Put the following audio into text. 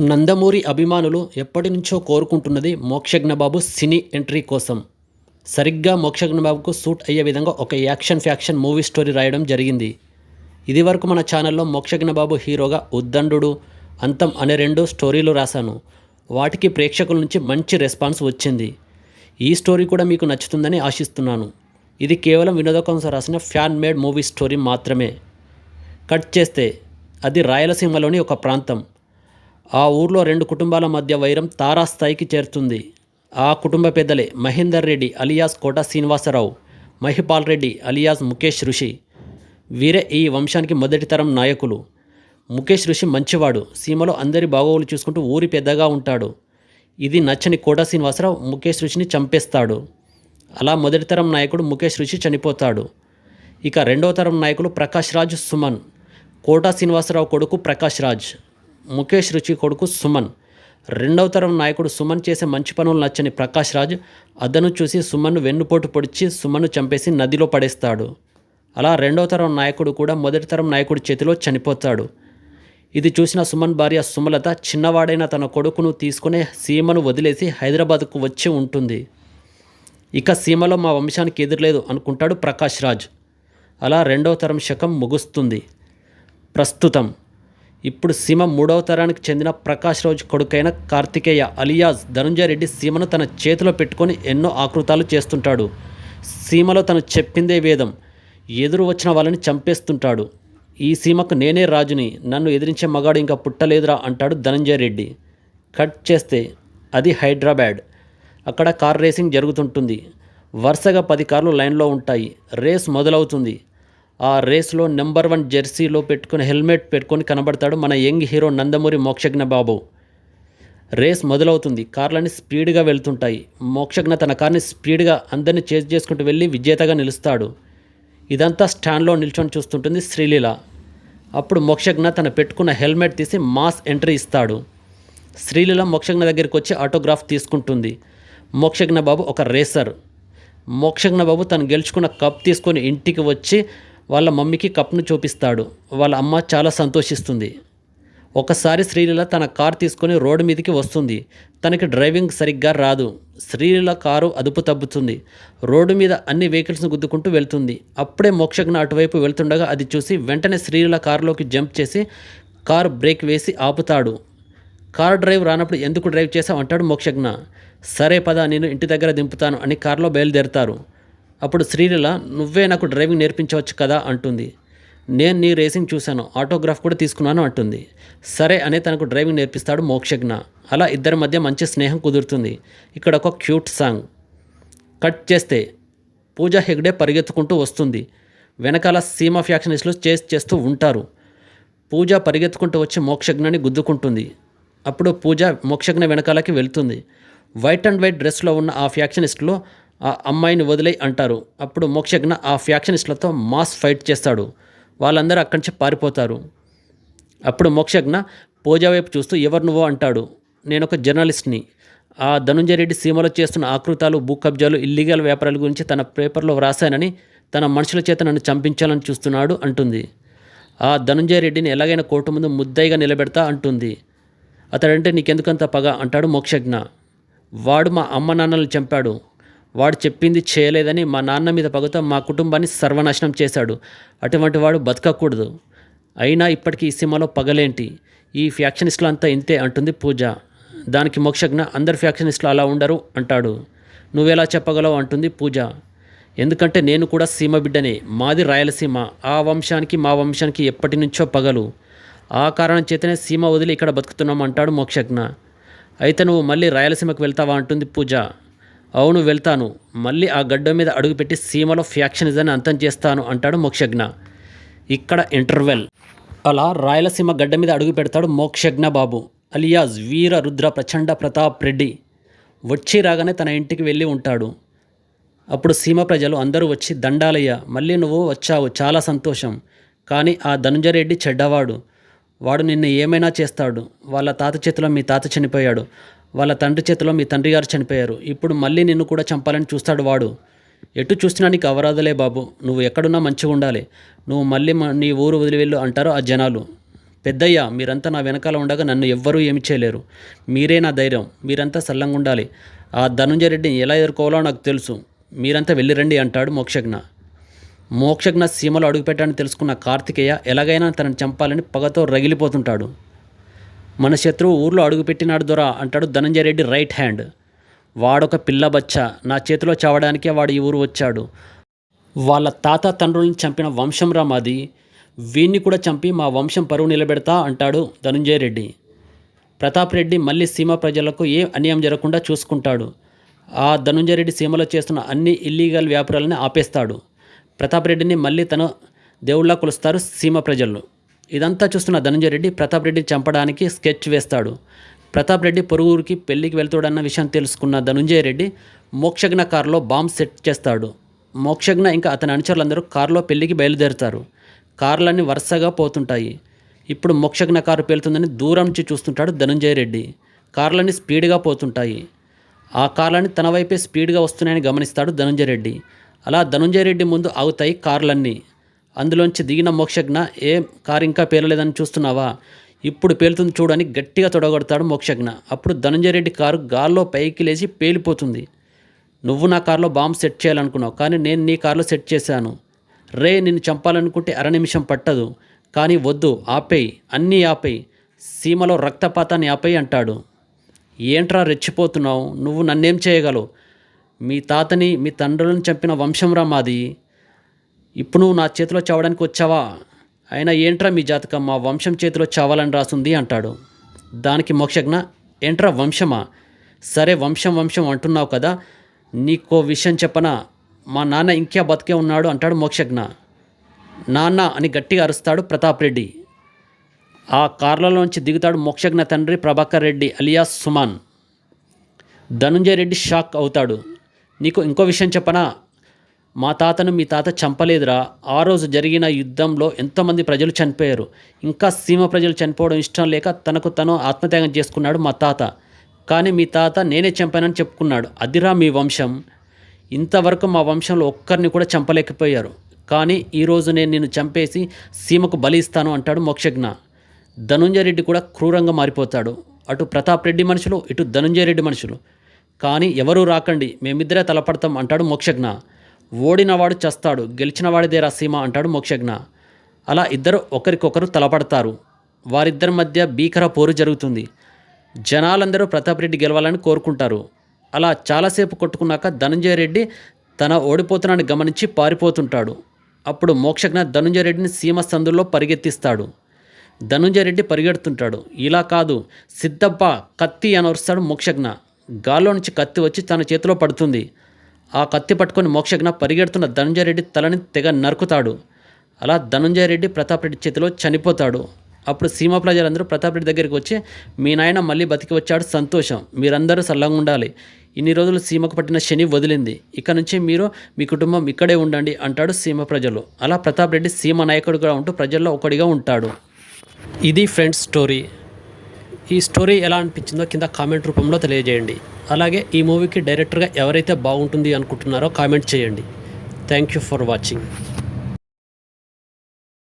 నందమూరి అభిమానులు ఎప్పటి నుంచో కోరుకుంటున్నది మోక్షజ్ఞబాబు సినీ ఎంట్రీ కోసం. సరిగ్గా మోక్షజ్ఞబాబుకు సూట్ అయ్యే విధంగా ఒక యాక్షన్ ఫ్యాక్షన్ మూవీ స్టోరీ రాయడం జరిగింది. ఇదివరకు మన ఛానల్లో మోక్షజ్ఞబాబు హీరోగా ఉద్దండు అంతం అనే రెండు స్టోరీలు రాశాను. వాటికి ప్రేక్షకుల నుంచి మంచి రెస్పాన్స్ వచ్చింది. ఈ స్టోరీ కూడా మీకు నచ్చుతుందని ఆశిస్తున్నాను. ఇది కేవలం వినోద కోసం రాసిన ఫ్యాన్ మేడ్ మూవీ స్టోరీ మాత్రమే. కట్ చేస్తే అది రాయలసీమలోని ఒక ప్రాంతం. ఆ ఊర్లో రెండు కుటుంబాల మధ్య వైరం తారాస్థాయికి చేరుతుంది. ఆ కుటుంబ పెద్దలే మహేందర్ రెడ్డి అలియాస్ కోట శ్రీనివాసరావు మహిపాల్ రెడ్డి అలియాస్ ముఖేష్ ఋషి. వీరే ఈ వంశానికి మొదటి తరం నాయకులు. ముఖేష్ ఋషి మంచివాడు సీమలో అందరి బాగోగులు చూసుకుంటూ ఊరి పెద్దగా ఉంటాడు. ఇది నచ్చని కోట శ్రీనివాసరావు ముఖేష్ ఋషిని చంపేస్తాడు. అలా మొదటి తరం నాయకుడు ముఖేష్ ఋషి చనిపోతాడు. ఇక రెండవ తరం నాయకులు ప్రకాష్ రాజ్ సుమన్ కోటా శ్రీనివాసరావు కొడుకు ప్రకాష్ రాజ్. ముఖేష్ రుచి కొడుకు సుమన్. రెండవ తరం నాయకుడు సుమన్ చేసే మంచి పనులు నచ్చని ప్రకాష్ రాజ్ అదను చూసి సుమన్ను వెన్నుపోటు పొడిచి సుమన్ను చంపేసి నదిలో పడేస్తాడు. అలా రెండవ తరం నాయకుడు కూడా మొదటి తరం నాయకుడి చేతిలో చనిపోతాడు. ఇది చూసిన సుమన్ భార్య సుమలత చిన్నవాడైన తన కొడుకును తీసుకునే సీమను వదిలేసి హైదరాబాద్కు వచ్చి ఉంటుంది. ఇక సీమలో మా వంశానికి ఎదురులేదు అనుకుంటాడు ప్రకాష్ రాజ్. అలా రెండవ తరం శకం ముగుస్తుంది. ప్రస్తుతం ఇప్పుడు సీమ మూడవ తరానికి చెందిన ప్రకాష్ రాజ్ కొడుకైన కార్తికేయ అలియాజ్ ధనుంజయ రెడ్డి సీమను తన చేతిలో పెట్టుకొని ఎన్నో ఆకృతాలు చేస్తుంటాడు. సీమలో తను చెప్పిందే వేదం. ఎదురు వచ్చిన వాళ్ళని చంపేస్తుంటాడు. ఈ సీమకు నేనే రాజుని. నన్ను ఎదిరించే మగాడు ఇంకా పుట్టలేదురా అంటాడు ధనంజయ రెడ్డి కట్ చేస్తే అది హైదరాబాద్ అక్కడ కార్ రేసింగ్ జరుగుతుంటుంది. వరుసగా పది కార్లు లైన్లో ఉంటాయి. రేస్ మొదలవుతుంది. ఆ రేస్లో నెంబర్ వన్ జెర్సీలో పెట్టుకుని హెల్మెట్ పెట్టుకొని కనబడతాడు మన young hero Nandamuri Mokshagna Babu. Race మొదలవుతుంది. కార్లన్నీ స్పీడ్గా వెళ్తుంటాయి. మోక్షజ్ఞ తన కార్ని స్పీడ్గా అందరిని చేజ్ చేసుకుంటూ వెళ్ళి విజేతగా నిలుస్తాడు. ఇదంతా స్టాండ్లో నిల్చొని చూస్తుంటుంది శ్రీలీల. అప్పుడు మోక్షజ్ఞ తన పెట్టుకున్న హెల్మెట్ తీసి మాస్ ఎంట్రీ ఇస్తాడు. శ్రీలీల మోక్షజ్ఞ దగ్గరికి వచ్చి ఆటోగ్రాఫ్ తీసుకుంటుంది. మోక్షజ్ఞ బాబు ఒక రేసర్. మోక్షజ్ఞ బాబు తను గెలుచుకున్న కప్ తీసుకొని ఇంటికి వచ్చి వాళ్ళ మమ్మీకి కప్ను చూపిస్తాడు. వాళ్ళ అమ్మ చాలా సంతోషిస్తుంది. ఒకసారి శ్రీలీల తన కార్ తీసుకొని రోడ్డు మీదకి వస్తుంది. తనకి డ్రైవింగ్ సరిగ్గా రాదు. శ్రీలీల కారు అదుపు తబ్బుతుంది. రోడ్డు మీద అన్ని వెహికల్స్ను గుద్దుకుంటూ వెళ్తుంది. అప్పుడే మోక్షజ్ఞ అటువైపు వెళ్తుండగా అది చూసి వెంటనే శ్రీలీల కారులోకి జంప్ చేసి కారు బ్రేక్ వేసి ఆపుతాడు. కార్ డ్రైవ్ రానప్పుడు ఎందుకు డ్రైవ్ చేసావు అంటాడు మోక్షజ్ఞ. సరే పద నేను ఇంటి దగ్గర దింపుతాను అని కారులో బయలుదేరుతారు. అప్పుడు శ్రీలీల నువ్వే నాకు డ్రైవింగ్ నేర్పించవచ్చు కదా అంటుంది. నేను నీ రేసింగ్ చూశాను ఆటోగ్రాఫ్ కూడా తీసుకున్నాను అంటుంది. సరే అనే తనకు డ్రైవింగ్ నేర్పిస్తాడు మోక్షజ్ఞ. అలా ఇద్దరి మధ్య మంచి స్నేహం కుదురుతుంది. ఇక్కడ ఒక క్యూట్ సాంగ్. కట్ చేస్తే పూజా హెగ్డే పరిగెత్తుకుంటూ వస్తుంది. వెనకాల సీమ ఫ్యాక్షనిస్టులు చేస్ చేస్తూ ఉంటారు. పూజ పరిగెత్తుకుంటూ వచ్చి మోక్షజ్ఞని గుద్దుకుంటుంది. అప్పుడు పూజ మోక్షజ్ఞ వెనకాలకి వెళ్తుంది. వైట్ అండ్ వైట్ డ్రెస్లో ఉన్న ఆ ఫ్యాక్షనిస్ట్లో ఆ అమ్మాయిని వదిలే అంటారు. అప్పుడు మోక్షజ్ఞ ఆ ఫ్యాక్షనిస్టులతో మాస్ ఫైట్ చేస్తాడు. వాళ్ళందరూ అక్కడి నుంచి పారిపోతారు. అప్పుడు మోక్షజ్ఞ పూజ వైపు చూస్తూ ఎవరు నువ్వు? అంటాడు. నేను ఒక జర్నలిస్ట్ని. ఆ ధనుంజయ రెడ్డి సీమలో చేస్తున్న ఆకృతాలు భూ కబ్జాలు ఇల్లీగల్ వ్యాపారాల గురించి తన పేపర్లో వ్రాసానని తన మనుషుల చేత నన్ను చంపించాలని చూస్తున్నాడు అంటుంది. ఆ ధనుంజయ రెడ్డిని ఎలాగైనా కోర్టు ముందు ముద్దయిగా నిలబెడతా అంటుంది. అతడంటే నీకెందుకంత పగ? అంటాడు మోక్షజ్ఞ. వాడు మా అమ్మ నాన్నలను చంపాడు. వాడు చెప్పింది చేయలేదని మా నాన్న మీద పగతో మా కుటుంబాన్ని సర్వనాశనం చేశాడు. అటువంటి వాడు బతకకూడదు. అయినా ఇప్పటికీ ఈ సినిమాలో పగలేంటి? ఈ ఫ్యాక్షనిస్టులు అంతా ఇంతే అంటుంది పూజ. దానికి మోక్షజ్ఞ అందరు ఫ్యాక్షనిస్టులు అలా ఉండరు అంటాడు. నువ్వెలా చెప్పగలవు? అంటుంది పూజ. ఎందుకంటే నేను కూడా సీమ బిడ్డనే. మాది రాయలసీమ. ఆ వంశానికి మా వంశానికి ఎప్పటి నుంచో పగలు. ఆ కారణం చేతనే సీమ వదిలి ఇక్కడ బతుకుతున్నాం అంటాడు మోక్షజ్ఞ. అయితే నువ్వు మళ్ళీ రాయలసీమకు వెళ్తావా? అంటుంది పూజ. అవును వెళ్తాను. మళ్ళీ ఆ గడ్డ మీద అడుగుపెట్టి సీమలో ఫ్యాక్షనిజాన్ని అంతం చేస్తాను అంటాడు మోక్షజ్ఞ. ఇక్కడ ఇంటర్వెల్. అలా రాయలసీమ గడ్డ మీద అడుగు పెడతాడు మోక్షజ్ఞ బాబు అలియాజ్ వీర రుద్ర ప్రచండ ప్రతాప్ రెడ్డి. వచ్చి రాగానే తన ఇంటికి వెళ్ళి ఉంటాడు. అప్పుడు సీమ ప్రజలు అందరూ వచ్చి దండాలయ్య మళ్ళీ నువ్వు వచ్చావు చాలా సంతోషం. కానీ ఆ ధనుంజరెడ్డి చెడ్డవాడు. వాడు నిన్ను ఏమైనా చేస్తాడు. వాళ్ళ తాత చేతిలో మీ తాత చనిపోయాడు. వాళ్ళ తండ్రి చేతిలో మీ తండ్రి గారు చనిపోయారు. ఇప్పుడు మళ్ళీ నిన్ను కూడా చంపాలని చూస్తాడు వాడు. ఎటు చూసినా నీకు అవరాధలే బాబు. నువ్వు ఎక్కడున్నా మంచిగా ఉండాలి. నువ్వు మళ్ళీ మ- నీ ఊరు వదిలి వెళ్ళు అంటారు ఆ జనాలు. పెద్దయ్య మీరంతా నా వెనకాల ఉండగా నన్ను ఎవ్వరూ ఏమి చేయలేరు. మీరే నా ధైర్యం. మీరంతా సల్లంగా ఉండాలి. ఆ ధనుంజయ రెడ్డిని ఎలా ఎదుర్కోవాలో నాకు తెలుసు. మీరంతా వెళ్ళిరండి అంటాడు మోక్షజ్ఞ. మోక్షజ్ఞ సీమలో అడుగుపెట్టాలని తెలుసుకున్న కార్తికేయ ఎలాగైనా తనను చంపాలని పగతో రగిలిపోతుంటాడు. మన శత్రువు ఊర్లో అడుగుపెట్టినాడు దొరా అంటాడు ధనంజయ రెడ్డి రైట్ హ్యాండ్. వాడొక పిల్ల బచ్చ నా చేతిలో చావడానికే వాడు ఈ ఊరు వచ్చాడు. వాళ్ళ తాత తండ్రులను చంపిన వంశం రా మాది. వీణ్ణి కూడా చంపి మా వంశం పరువు నిలబెడతా అంటాడు ధనుంజయ రెడ్డి. ప్రతాప్ రెడ్డి మళ్ళీ సీమ ప్రజలకు ఏ అన్యాయం జరగకుండా చూసుకుంటాడు. ఆ ధనుంజయ రెడ్డి సీమలో చేస్తున్న అన్ని ఇల్లీగల్ వ్యాపారాలని ఆపేస్తాడు. ప్రతాప్ రెడ్డిని మళ్ళీ తను దేవుళ్ళ కొలుస్తారు సీమ ప్రజలు. ఇదంతా చూస్తున్న ధనంజయ రెడ్డి ప్రతాప్ రెడ్డిని చంపడానికి స్కెచ్ వేస్తాడు. ప్రతాప్ రెడ్డి పొరుగురికి పెళ్ళికి వెళ్తాడన్న విషయం తెలుసుకున్న ధనుంజయ రెడ్డి మోక్షజ్ఞ కారులో బాంబ్ సెట్ చేస్తాడు. మోక్షజ్ఞ ఇంకా అతని అనుచరులందరూ కారులో పెళ్ళికి బయలుదేరుతారు. కార్లన్నీ వరుసగా పోతుంటాయి. ఇప్పుడు మోక్షజ్ఞ కారు పేలుతుందని దూరం నుంచి చూస్తుంటాడు ధనుంజయ రెడ్డి. కార్లన్నీ స్పీడ్గా పోతుంటాయి. ఆ కార్లన్నీ తన వైపే స్పీడ్గా వస్తున్నాయని గమనిస్తాడు ధనుంజయ రెడ్డి. అలా ధనుంజయ రెడ్డి ముందు ఆగుతాయి కార్లన్నీ. అందులోంచి దిగిన మోక్షజ్ఞ ఏం కారు ఇంకా పేలలేదని చూస్తున్నావా? ఇప్పుడు పేలుతుంది చూడని గట్టిగా తొడగొడతాడు మోక్షజ్ఞ. అప్పుడు ధనంజయ రెడ్డి కారు గాల్లో పైకి లేచి పేలిపోతుంది. నువ్వు నా కారులో బాంబు సెట్ చేయాలనుకున్నావు కానీ నేను నీ కారులో సెట్ చేశాను. రే నిన్ను చంపాలనుకుంటే అర నిమిషం పట్టదు. కానీ వద్దు ఆపేయి అన్నీ ఆపేయి. సీమలో రక్తపాతాన్ని ఆపేయి అంటాడు. ఏంట్రా రెచ్చిపోతున్నావు? నువ్వు నన్నేం చేయగలవు? మీ తాతని మీ తండ్రులను చంపిన వంశంరా మాది. ఇప్పుడు నువ్వు నా చేతిలో చావడానికి వచ్చావా? అయినా ఏంట్రా మీ జాతకం? మా వంశం చేతిలో చావాలని రాసుంది అంటాడు. దానికి మోక్షజ్ఞ ఏంట్రా వంశమా? సరే వంశం వంశం అంటున్నావు కదా నీకో విషయం చెప్పనా? మా నాన్న ఇంకా బతికే ఉన్నాడు అంటాడు మోక్షజ్ఞ. నాన్న అని గట్టిగా అరుస్తాడు ప్రతాప్ రెడ్డి. ఆ కార్లలోంచి దిగుతాడు మోక్షజ్ఞ తండ్రి ప్రభాకర్ రెడ్డి అలియాస్ సుమాన్. ధనుంజయ రెడ్డి షాక్ అవుతాడు. నీకు ఇంకో విషయం చెప్పనా? మా తాతను మీ తాత చంపలేదురా. ఆ రోజు జరిగిన యుద్ధంలో ఎంతోమంది ప్రజలు చనిపోయారు. ఇంకా సీమ ప్రజలు చనిపోవడం ఇష్టం లేక తనకు తను ఆత్మత్యాగం చేసుకున్నాడు మా తాత. కానీ మీ తాత నేనే చంపానని చెప్పుకున్నాడు. అదిరా మీ వంశం. ఇంతవరకు మా వంశంలో ఒక్కరిని కూడా చంపలేకపోయారు. కానీ ఈరోజు నేను నిన్ను చంపేసి సీమకు బలి ఇస్తాను అంటాడు మోక్షజ్ఞ. ధనుంజయరెడ్డి కూడా క్రూరంగా మారిపోతాడు. అటు ప్రతాప్ రెడ్డి మనుషులు ఇటు ధనుంజయరెడ్డి మనుషులు. కానీ ఎవరూ రాకండి. మేమిద్దరే తలపడతాం అంటాడు మోక్షజ్ఞ. ఓడినవాడు చస్తాడు గెలిచినవాడిదేరా సీమ అంటాడు మోక్షజ్ఞ. అలా ఇద్దరు ఒకరికొకరు తలపడతారు. వారిద్దరి మధ్య భీకర పోరు జరుగుతుంది. జనాలందరూ ప్రతాప్ రెడ్డి గెలవాలని కోరుకుంటారు. అలా చాలాసేపు కొట్టుకున్నాక ధనంజయ రెడ్డి తన ఓడిపోతున్నాన్ని గమనించి పారిపోతుంటాడు. అప్పుడు మోక్షజ్ఞ ధనుంజయ రెడ్డిని సీమ సందుల్లో పరిగెత్తిస్తాడు. ధనుంజయ రెడ్డి పరిగెడుతుంటాడు. ఇలా కాదు సిద్ధప్ప కత్తి అని మోక్షజ్ఞ. గాల్లో నుంచి కత్తి వచ్చి తన చేతిలో పడుతుంది. ఆ కత్తి పట్టుకొని మోక్షజ్ఞ పరిగెడుతున్న ధనంజయ రెడ్డి తలని తెగ నరుకుతాడు. అలా ధనంజయ రెడ్డి ప్రతాప్ రెడ్డి చేతిలో చనిపోతాడు. అప్పుడు సీమ ప్రజలందరూ ప్రతాప్ రెడ్డి దగ్గరికి వచ్చి మీ నాయన మళ్ళీ బతికి వచ్చాడు సంతోషం. మీరందరూ సల్లంగా ఉండాలి. ఇన్ని రోజులు సీమకు పట్టిన శని వదిలింది. ఇక నుంచి మీరు మీ కుటుంబం ఇక్కడే ఉండండి అంటాడు సీమ ప్రజలు. అలా ప్రతాప్ రెడ్డి సీమ నాయకుడిగా ఉంటూ ప్రజల్లో ఒకడిగా ఉంటాడు. ఇది ఫ్రెండ్స్ స్టోరీ. ఈ స్టోరీ ఎలా అనిపించిందో కింద కామెంట్ రూపంలో తెలియజేయండి. అలాగే ఈ మూవీకి డైరెక్టర్గా ఎవరైతే బాగుంటుంది అనుకుంటున్నారో కామెంట్ చేయండి. Thank you for watching